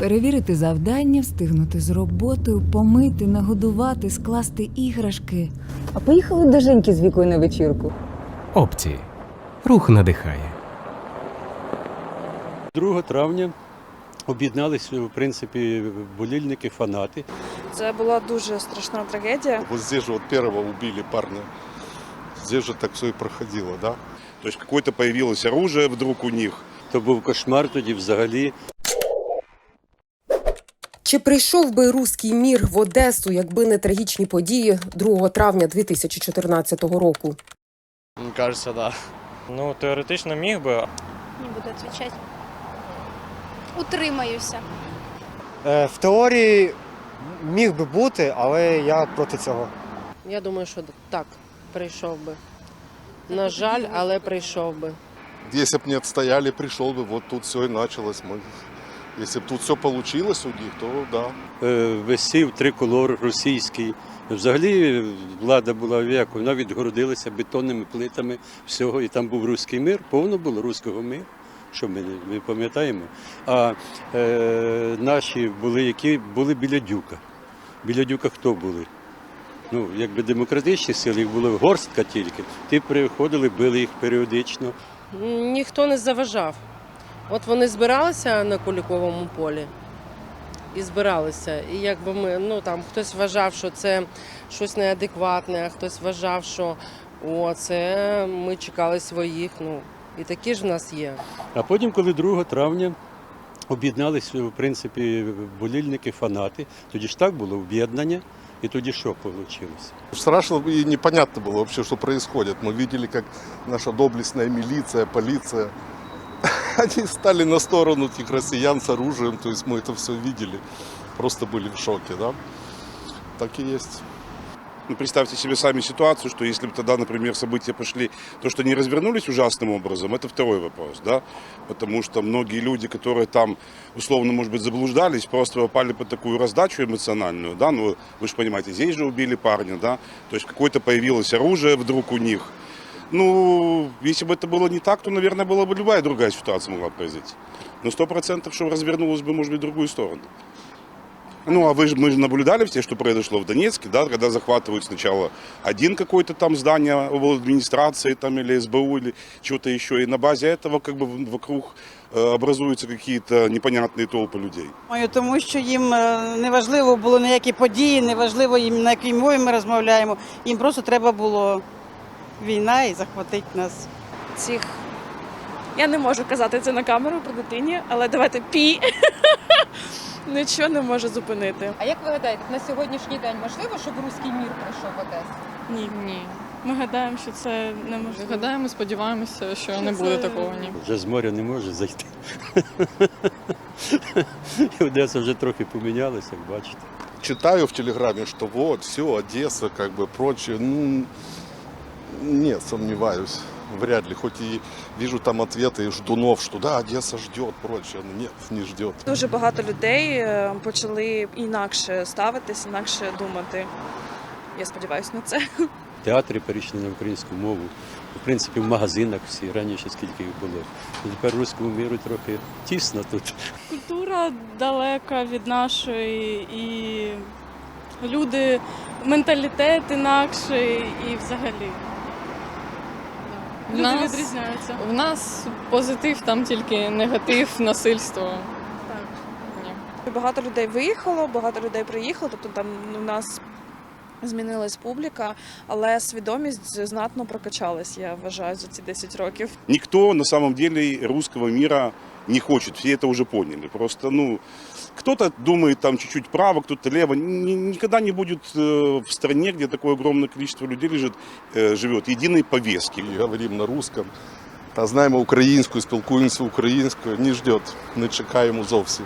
Перевірити завдання, встигнути з роботою, помити, нагодувати, скласти іграшки. А поїхали до Женьки з вікою на вечірку. Опції. Рух надихає. 2 травня об'єдналися, в принципі, болільники, фанати. Це була дуже страшна трагедія. Вот здесь же вот первого убили парня. Здесь же так все и проходило, да? То есть какое-то появилось оружие вдруг у них. То був кошмар тоді взагалі. Чи прийшов би руський мір в Одесу, якби не трагічні події 2 травня 2014 року? Мне кажется, да. Ну, теоретично міг би. Не буду отвечать. Утримаюся. Е, в теорії міг би бути, але я проти цього. Я думаю, що так, прийшов би. На жаль, але прийшов би. Если бы не отстояли, пришел бы, вот тут все и началось. Мы... Если бы тут все получилось у них, то да. Е, Висів триколор російський. Взагалі влада була в яку, вона відгородилася бетонними плитами всього, і там був руський мир, повно було руського миру. Що ми не пам'ятаємо? А е, наші були, які були біля дюка. Біля дюка хто були? Ну, якби демократичні сили, їх було горстка тільки. Ті приходили, били їх періодично. Ніхто не заважав. От вони збиралися на Куліковому полі і збиралися. І якби ми, ну там хтось вважав, що це щось неадекватне, а хтось вважав, що о, це ми чекали своїх. Ну і такі ж в нас є. А потім, коли 2 травня об'єдналися, в принципі, болільники, фанати, тоді ж так було об'єднання, і тоді що вийшло? Страшно и непонятно было вообще, что происходит. Мы видели, как наша доблестная милиция, полиция, они стали на сторону этих россиян с оружием, то есть мы это все видели, просто были в шоке, да? Так и есть. Ну, представьте себе сами ситуацию, что если бы тогда, например, события пошли, то, что они развернулись ужасным образом, это второй вопрос, да, потому что многие люди, которые там, условно, может быть, заблуждались, просто попали под такую раздачу эмоциональную, да, ну, вы же понимаете, здесь же убили парня, да, то есть какое-то появилось оружие вдруг у них. Ну, если бы это было не так, то, наверное, была бы любая другая ситуация могла произойти. Но сто процентов, что развернулось бы, может быть, в другую сторону. Ну, а вы же, мы же наблюдали все, что произошло в Донецке, да, когда захватывают сначала один какой-то там здание администрации там, или СБУ или чего-то еще, и на базе этого как бы вокруг э, образуются какие-то непонятные толпы людей. Думаю, тому що їм е, не важливо було ніякі події, не важливо їм на якій мові ми розмовляємо. Їм просто треба було війна і захватити нас. Цих я не можу казати це на камеру при дитині, але давайте пі. Нічого не може зупинити. А як ви гадаєте, на сьогоднішній день можливо, щоб руський мір прийшов в Одесу? Ні. Ні. Ми гадаємо, що це неможливо. Гадаємо, сподіваємося, що Що не буде це- такого, ні. Вже з моря не може зайти. Одеса вже трохи помінялася, як бачите. Читаю в Телеграме, что вот, все, Одесса, как бы прочее. Ну, нет, сомневаюсь. Вряд ли. Хоть и вижу там ответы ждунов, что да, Одесса ждет, прочее. Но нет, не ждет. Дуже багато людей е, почали інакше ставитись, інакше думати. Я сподіваюся на це. Театри перейшли на українську мову. В принципі, в магазинах всі раніше скільки їх було. Тепер руському міру трохи тісно тут. Культура далека від нашої, і люди, менталітет інакший, і взагалі. Люди нас- відрізняються. В нас позитив, там тільки негатив, насильство. Так. Ні. Багато людей виїхало, багато людей приїхало, тобто там у нас змінилась публіка, але свідомість знатно прокачалась, я вважаю, за ці 10 років. Ніхто на самом деле русского мира не хочет, все это уже поняли. Просто, ну, кто-то думает там чуть-чуть право, кто-то лево. Ни- никогда не будет э, в стране, где такое огромное количество людей лежит, э, живет, единой повестки. И говорим на русском. Та знаємо українською, спілкуємося українською, не ждет, не чекаємо зовсім.